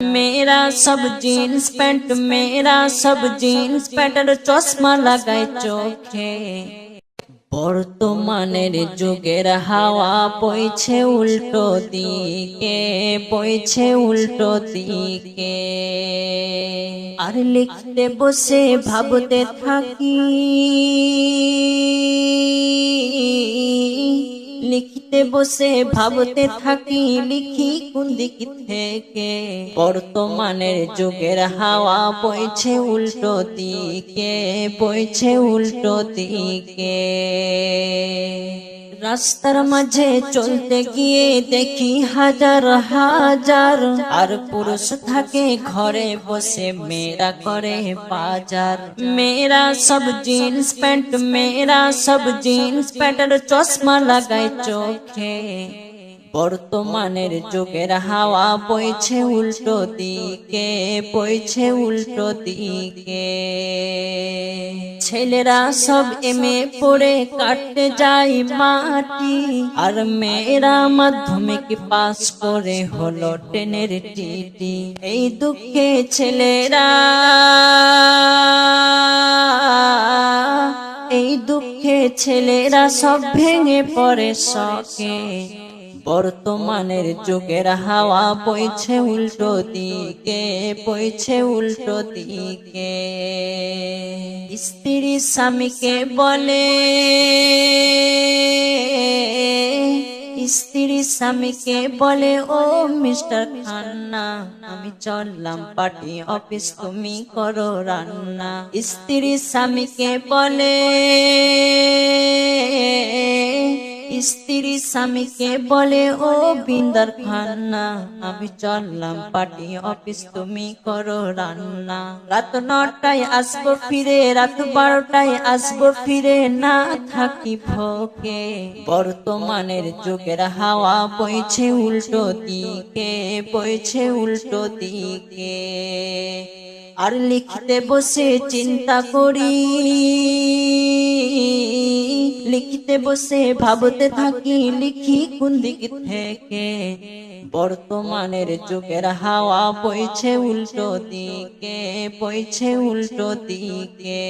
মেয়েরা সব jeans pant মেয়েরা সব জিন্স প্যান্টের চশমা লাগায় চোখে বর্তমানের যুগের হাওয়া বইছে উল্টো দিকে বইছে উল্টো দিকে আর লিখতে বসে ভাবতে থাকি লিখতে বসে ভাবতে থাকি, লিখি কোন দিক থেকে? বর্তমানের যুগের হাওয়া বইছে উল্টো দিকে, বইছে উল্টো দিকে। রাস্তার মাঝে চলতে গিয়ে দেখি হাজার হাজার। আর পুরুষ থাকে ঘরে বসে, মেয়েরা করে বাজার। মেয়েরা সব জিন্স প্যান্ট, মেয়েরা সব জিন্স প্যান্টের চশমা লাগায় চোখে। বর্তমানের যুগের হাওয়া বইছে উল্টো দিকে, বইছে উল্টো দিকে। ছেলেরা সব এমে পড়ে কাটতে যায় মাটি। আর মেয়েরা মাধ্যমিক পাস করে হলো টেনের টিটি। এই দুঃখে ছেলেরা, এই দুঃখে ছেলেরা সব ভেঙে পড়ে শখে। বর্তমানের যুগের হাওয়া বইছে উল্টো দিকে, বইছে উল্টো দিকে। স্ত্রী স্বামীকে বলে, স্ত্রী স্বামীকে বলে, ও মিস্টার খান্না, আমি চললাম পার্টি অফিস, তুমি করো রান্না। স্ত্রী স্বামীকে বলে স্ত্রী স্বামীকে বলে, ও বিন্দার খান্না, আমি চললাম পার্টি অফিস, তুমি করো রান্না। রাত নটায় আসব ফিরে, রাত বারোটায় আসব ফিরে, না থাকি ভোকে। বর্তমানের যুগের হাওয়া বইছে উল্টো দিকে, বইছে উল্টো দিকে। আর লিখতে বসে চিন্তা করি। লিখতে বসে, ভাবতে থাকি, লিখি কোন দিক থেকে? বর্তমানের যুগের হাওয়া বইছে উল্টো দিকে, বইছে উল্টো দিকে।